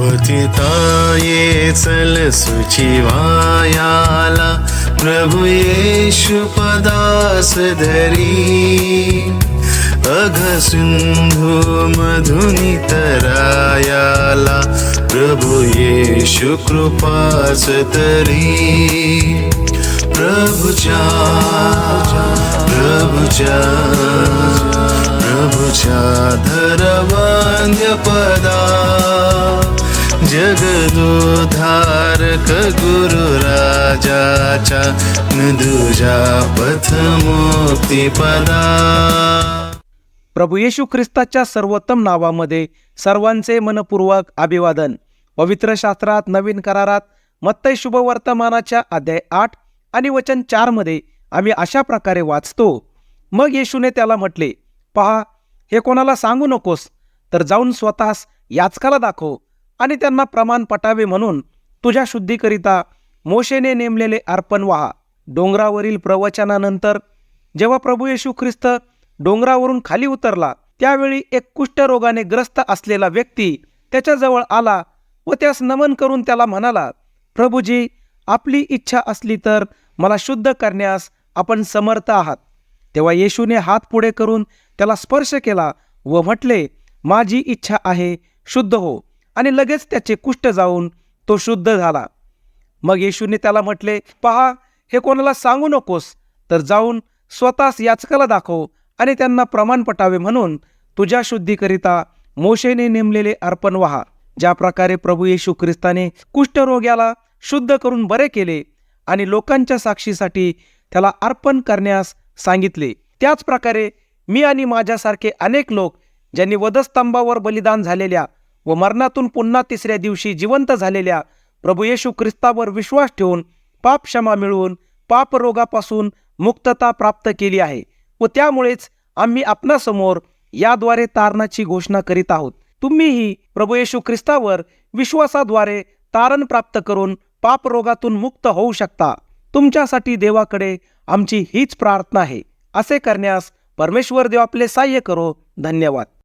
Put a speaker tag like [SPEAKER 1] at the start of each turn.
[SPEAKER 1] पतिताये चल सुचिवायाला प्रभु येशु पदास धरी. अघ सिंधु मधुनी तरायाला प्रभु येशु कृपास तरी प्रभुच्या प्रभुच्या प्रभुच्या धरवान्य पदा जगदोधारक गुरु राजाच्या मृदुजा पथमुक्ती पदा.
[SPEAKER 2] प्रभू येशू ख्रिस्ताच्या सर्वोत्तम नावामध्ये सर्वांचे मनपूर्वक अभिवादन. पवित्र शास्त्रात नवीन करारात मत्तय शुभवर्तमानाच्या अध्याय आठ आणि वचन चारमध्ये आम्ही अशा प्रकारे वाचतो. मग येशूने त्याला म्हटले पहा हे कोणाला सांगू नकोस तर जाऊन स्वतःस याचकाला दाखव आणि त्यांना प्रमाण पटावे म्हणून तुझ्या शुद्धीकरिता मोशेने नेमलेले अर्पण व्हा. डोंगरावरील प्रवचनानंतर जेव्हा प्रभू येशू ख्रिस्त डोंगरावरून खाली उतरला त्यावेळी एक कुष्ठरोगाने ग्रस्त असलेला व्यक्ती त्याच्याजवळ आला व त्यास नमन करून त्याला म्हणाला प्रभूजी आपली इच्छा असली तर मला शुद्ध करण्यास आपण समर्थ आहात. तेव्हा येशूने हात पुढे करून त्याला स्पर्श केला व म्हटले माझी इच्छा आहे शुद्ध हो. आणि लगेच त्याचे कुष्ठ जाऊन तो शुद्ध झाला. मग येशूने त्याला म्हटले पहा हे कोणाला सांगू नकोस तर जाऊन स्वतःस याचकाला दाखव आणि त्यांना प्रमाण पटावे म्हणून तुझ्या शुद्धीकरिता मोशेने नेमलेले अर्पण व्हा ज्या प्रकारे प्रभू येशू ख्रिस्ताने कुष्ठरोग्याला शुद्ध करून बरे केले आणि लोकांच्या साक्षीसाठी त्याला अर्पण करण्यास सांगितले. त्याच प्रकारे मी आणि माझ्यासारखे अनेक लोक ज्यांनी वधस्तंभावर बलिदान झालेल्या व मरणातून पुन्हा तिसऱ्या दिवशी जिवंत झालेल्या प्रभू येशू ख्रिस्तावर विश्वास ठेवून पाप क्षमा मिळवून पापरोगापासून मुक्तता प्राप्त केली आहे व त्यामुळेच आम्ही आपणासमोर याद्वारे तारणाची घोषणा करीत आहोत. तुम्हीही प्रभू येशू ख्रिस्तावर विश्वासाद्वारे तारण प्राप्त करून पापरोगातून मुक्त होऊ शकता. तुमच्यासाठी देवाकडे आमची हीच प्रार्थना आहे. असे करण्यास परमेश्वर देव आपले सहाय्य करो. धन्यवाद.